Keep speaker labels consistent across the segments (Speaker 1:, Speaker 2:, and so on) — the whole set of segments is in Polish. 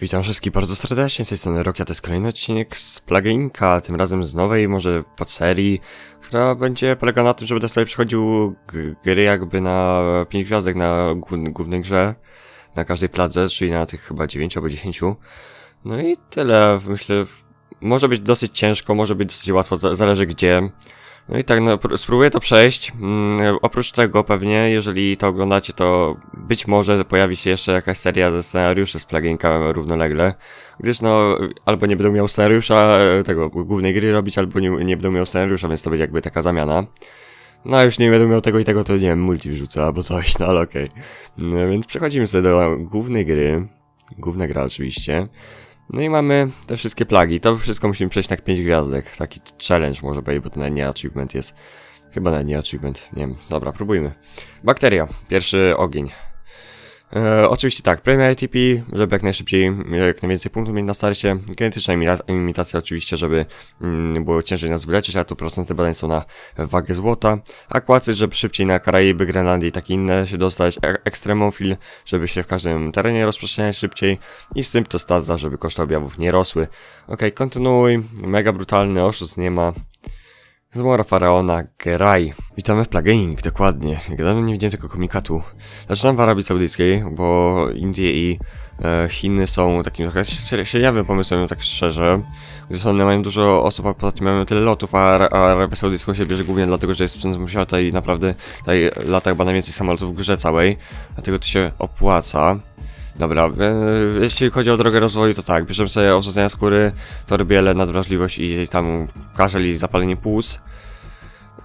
Speaker 1: Witam wszystkich bardzo serdecznie, z tej strony Rokia, to jest kolejny odcinek z Plaginka, tym razem z nowej, może podserii, która będzie polegała na tym, że będę sobie przychodził g- gry jakby na 5 gwiazdek na głó- głównej grze, na każdej pladze, czyli na tych chyba 9 albo 10. No i tyle, myślę, może być dosyć ciężko, może być dosyć łatwo, za- zależy gdzie. No i tak, no, pró- spróbuję to przejść. Mm, oprócz tego pewnie, jeżeli to oglądacie, to być może pojawi się jeszcze jakaś seria ze scenariuszy z pluginka równolegle. Gdyż no, albo nie będę miał scenariusza e, tego głównej gry robić, albo nie, nie będę miał scenariusza, więc to będzie jakby taka zamiana. No a już nie będę miał tego i tego, to nie wiem, multi wrzucę albo coś, no ale okej. No, więc przechodzimy sobie do głównej gry. Główna gra oczywiście. No i mamy te wszystkie plagi. To wszystko musimy przejść na 5 gwiazdek. Taki challenge może być, bo to nie achievement jest. Chyba nawet nie achievement. Nie wiem. Dobra, próbujmy. Bakteria. Pierwszy ogień. E, oczywiście tak, premia ATP, żeby jak najszybciej, jak najwięcej punktów mieć na starcie. Genetyczna imita- imitacja oczywiście, żeby mm, było ciężej nas wyleczyć, a tu procenty badań są na wagę złota. Akwacyt, żeby szybciej na Karaiby, Grenlandię i takie inne się dostać. E- Ekstremofil, żeby się w każdym terenie rozprzestrzeniać szybciej. I symptostaza, żeby koszty objawów nie rosły. Okej, kontynuuj. Mega brutalny oszust nie ma. Zmora Faraona, Geraj. Witamy w Plague dokładnie. Dawno nie widziałem tego komunikatu. Zaczynam w Arabii Saudyjskiej, bo Indie i e, Chiny są takim trochę śre- średniawym pomysłem, tak szczerze. Gdyż one mają dużo osób, a poza tym mają tyle lotów, a, a Arabię Saudyjską się bierze głównie dlatego, że jest centrum świata i naprawdę tutaj lata chyba najwięcej samolotów w grze całej. Dlatego to się opłaca. Dobra, e, jeśli chodzi o drogę rozwoju, to tak, bierzemy sobie obrządzenia skóry, torbiele, nadwrażliwość i tam kaszel i zapalenie płuc.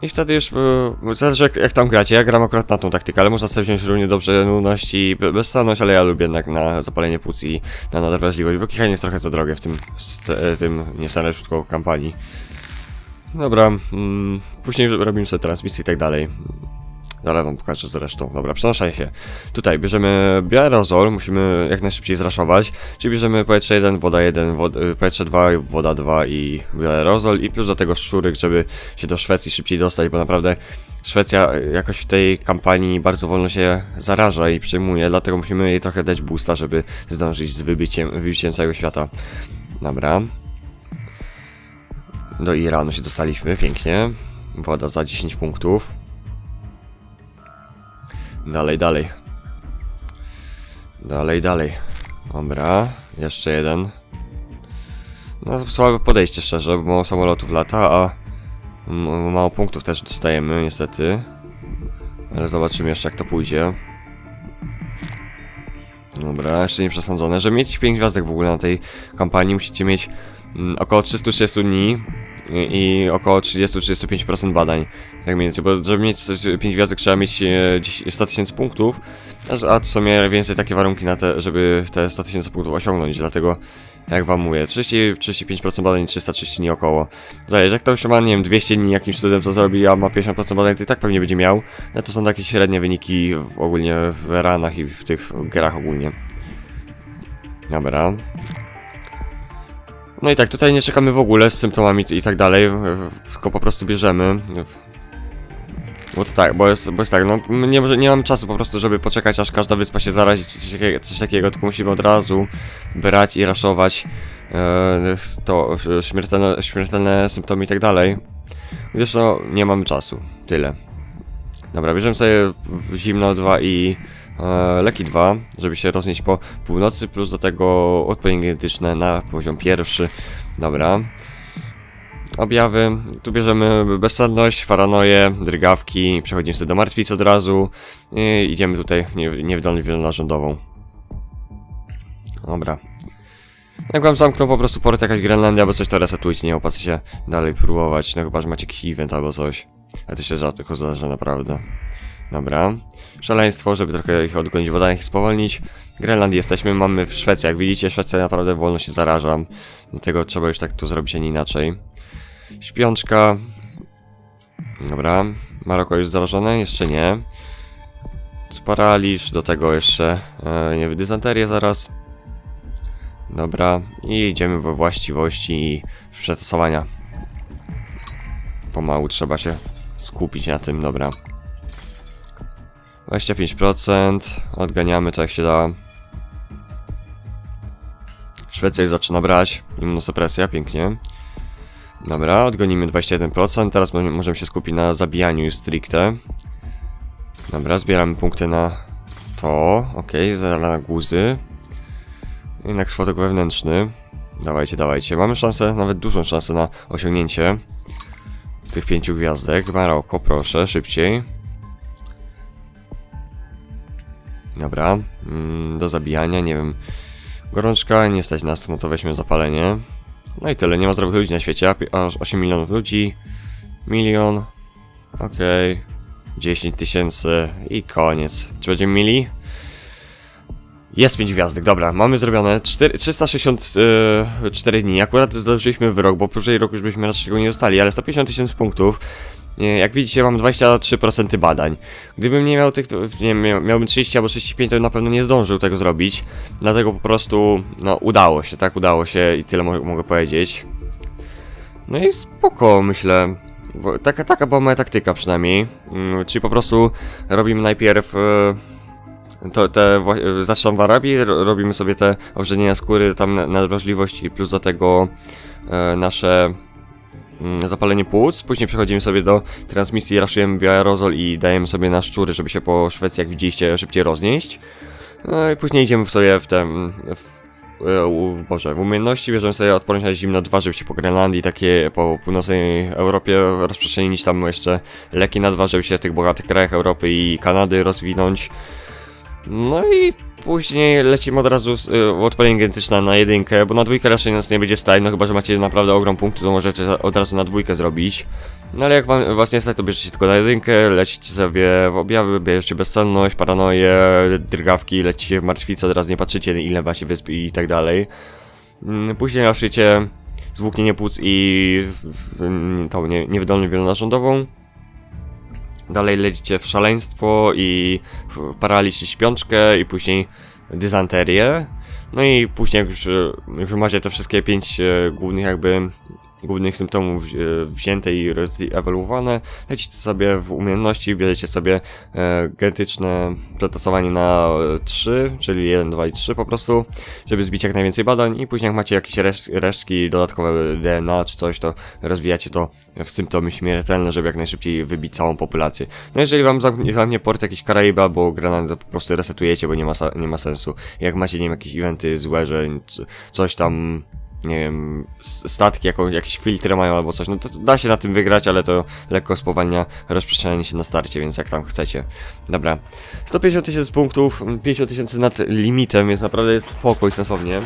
Speaker 1: I wtedy już, e, zależy jak, jak tam gracie, ja gram akurat na tą taktykę, ale można sobie wziąć równie dobrze nudność i be- bezsenność, ale ja lubię jednak na zapalenie płuc i na nadwrażliwość, bo kichanie jest trochę za drogie w tym, e, tym nie scenariuszu, tylko kampanii. Dobra, mm, później robimy sobie transmisję i tak dalej. Zaraz wam pokażę zresztą. Dobra, przenoszę się. Tutaj bierzemy bioaerozol, musimy jak najszybciej zraszować. Czyli bierzemy powietrze 1, woda 1, wod y, powietrze 2, woda 2 i bioaerozol i plus do tego szczurek, żeby się do Szwecji szybciej dostać, bo naprawdę Szwecja jakoś w tej kampanii bardzo wolno się zaraża i przejmuje, dlatego musimy jej trochę dać boosta, żeby zdążyć z wybiciem, wybiciem całego świata. Dobra. Do Iranu się dostaliśmy, pięknie. Woda za 10 punktów. Dalej, dalej. Dalej, dalej. Dobra, jeszcze jeden. No, słabe podejście szczerze, bo mało samolotów lata, a mało punktów też dostajemy, niestety. Ale zobaczymy jeszcze, jak to pójdzie. Dobra, jeszcze nie przesądzone. Żeby mieć 5 gwiazdek w ogóle na tej kampanii, musicie mieć około 330 dni i, około 30-35% badań. Tak mniej więcej, bo żeby mieć 5 gwiazdek trzeba mieć e, 10 100 tysięcy punktów, a, to są mniej więcej takie warunki na te, żeby te 100 tysięcy punktów osiągnąć, dlatego jak wam mówię, 30-35% badań, 330 dni około. Zależy, jak ktoś ma, nie wiem, 200 dni jakimś cudem to zrobi, a ma 50% badań, to i tak pewnie będzie miał. No to są takie średnie wyniki ogólnie w ranach i w tych grach ogólnie. Dobra. No i tak, tutaj nie czekamy w ogóle z symptomami i tak dalej, tylko po prostu bierzemy. Bo tak, bo jest, bo jest tak, no nie, nie mam czasu po prostu, żeby poczekać aż każda wyspa się zarazi czy coś takiego, coś takiego tylko musimy od razu brać i raszować e, to e, śmiertelne, śmiertelne symptomy i tak dalej. Gdyż no nie mamy czasu, tyle. Dobra, bierzemy sobie zimno 2 i e, leki 2, żeby się roznieść po północy, plus do tego odpowiednie genetyczne na poziom pierwszy. Dobra. Objawy. Tu bierzemy bezsenność, paranoję, drgawki, przechodzimy sobie do martwic od razu i idziemy tutaj nie- niewydolność wielonarządową. Dobra. Jak wam zamkną po prostu port jakaś Grenlandia albo coś, to resetujcie, nie opłaca się dalej próbować, no chyba, że macie jakiś event albo coś. A to się rzadko zdarza naprawdę. Dobra. Szaleństwo, żeby trochę ich odgonić w wodach i spowolnić. Grenland jesteśmy, mamy w Szwecji, jak widzicie, Szwecja naprawdę wolno się zaraża. Dlatego trzeba już tak tu zrobić, a nie inaczej. Śpiączka. Dobra. Maroko już zarażone? Jeszcze nie. Paraliż, do tego jeszcze e, nie dysenterię zaraz. Dobra. I idziemy we właściwości i przetasowania. Pomału trzeba się skupić na tym, dobra. 25%. Odganiamy to jak się da. Szwecja już zaczyna brać. Immunosupresja, pięknie. Dobra, odgonimy 21%. Teraz mo- możemy się skupić na zabijaniu już stricte. Dobra, zbieramy punkty na to. Okej, okay, na guzy. I na krwotok wewnętrzny. Dawajcie, dawajcie. Mamy szansę, nawet dużą szansę na osiągnięcie tych pięciu gwiazdek. Maroko, proszę, szybciej. Dobra, mm, do zabijania, nie wiem. Gorączka, nie stać nas, no to weźmy zapalenie. No i tyle, nie ma zdrowych ludzi na świecie, aż 8 milionów ludzi. Milion. Okej. 10 tysięcy i koniec. Czy będziemy mili? Jest 5 gwiazdek, dobra, mamy zrobione 4, 364 dni. Akurat zdążyliśmy w rok, bo później rok już byśmy raczej tego nie dostali, ale 150 tysięcy punktów. Nie, Jak widzicie, mam 23% badań. Gdybym nie miał tych, nie wiem, miał- miałbym 30 albo 35, to na pewno nie zdążył tego zrobić. Dlatego po prostu, no, udało się, tak, udało się i tyle mo mogę powiedzieć. No i spoko, myślę. Taka, taka była moja taktyka przynajmniej. Mm, czyli po prostu robimy najpierw e, to, te, e, zaczynam w Arabii, ro- robimy sobie te owrzenienia skóry, tam na- i plus do tego e, nasze mm, zapalenie płuc. Później przechodzimy sobie do transmisji, raszujemy bioaerozol i dajemy sobie na szczury, żeby się po Szwecji, jak widzieliście, szybciej roznieść. No i później idziemy sobie w ten... W, e, u, Boże, w umiejętności bierzemy sobie odporność na zimno 2, żeby się po Grenlandii, takie po północnej Europie rozprzestrzenić tam jeszcze leki na dwa, żeby się w tych bogatych krajach Europy i Kanady rozwinąć. No i później lecimy od razu z, y, odpalenie genetyczne na jedynkę, bo na dwójkę raczej nas nie będzie stać, no chyba, że macie naprawdę ogrom punktów, to możecie od razu na dwójkę zrobić. No ale jak wam, was nie stać, to bierzecie tylko na jedynkę, lecicie sobie w objawy, bierzecie bezcenność, paranoję, drgawki, lecicie w martwicę, od razu nie patrzycie ile macie wysp i tak dalej. Mm, Później raszycie zwłóknienie płuc i tą nie, niewydolność wielonarządową. Dalej lecicie w szaleństwo i i śpiączkę i później dysanterię. No i później jak już, e, już macie te wszystkie pięć e, głównych jakby głównych symptomów e, wzięte i ewoluowane, lecicie sobie w umiejętności, bierzecie sobie e, genetyczne przetasowanie na e, 3, czyli 1, 2 i 3 po prostu, żeby zbić jak najwięcej badań i później jak macie jakieś reszt resztki dodatkowe DNA czy coś, to rozwijacie to w symptomy śmiertelne, żeby jak najszybciej wybić całą populację. No jeżeli wam zamknie, port jakiś Karaiba, bo Grenady to po prostu resetujecie, bo nie ma, nie ma sensu. Jak macie, nie wiem, jakieś eventy złe, że coś tam, nie wiem, statki jako, jakieś filtry mają albo coś, no to da się na tym wygrać, ale to lekko spowalnia rozprzestrzenianie się na starcie, więc jak tam chcecie. Dobra. 150 tysięcy punktów, 50 tysięcy nad limitem, więc naprawdę jest spoko i sensownie.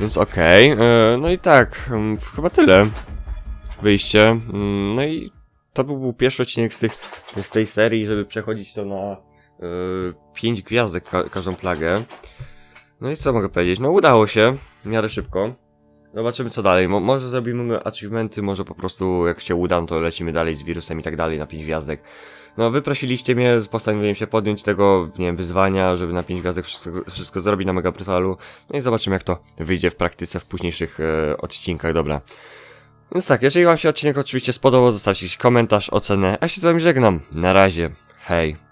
Speaker 1: Więc okej, e, no i tak, chyba tyle. Wyjście. No i to był pierwszy odcinek z, tych, z tej serii, żeby przechodzić to na 5 gwiazdek ka każdą plagę. No i co mogę powiedzieć? No udało się, w miarę szybko. Zobaczymy co dalej. Mo może zrobimy achievementy, może po prostu jak się uda, no to lecimy dalej z wirusem i tak dalej na 5 gwiazdek. No wy prosiliście mnie, postanowiłem się podjąć tego, nie wiem, wyzwania, żeby na 5 gwiazdek wszystko, wszystko zrobić na Mega Brutalu. No i zobaczymy jak to wyjdzie w praktyce w późniejszych e, odcinkach, dobra. Więc tak, jeżeli wam się odcinek oczywiście spodobał, zostawcie jakiś komentarz, ocenę, a się z wami żegnam. Na razie, hej.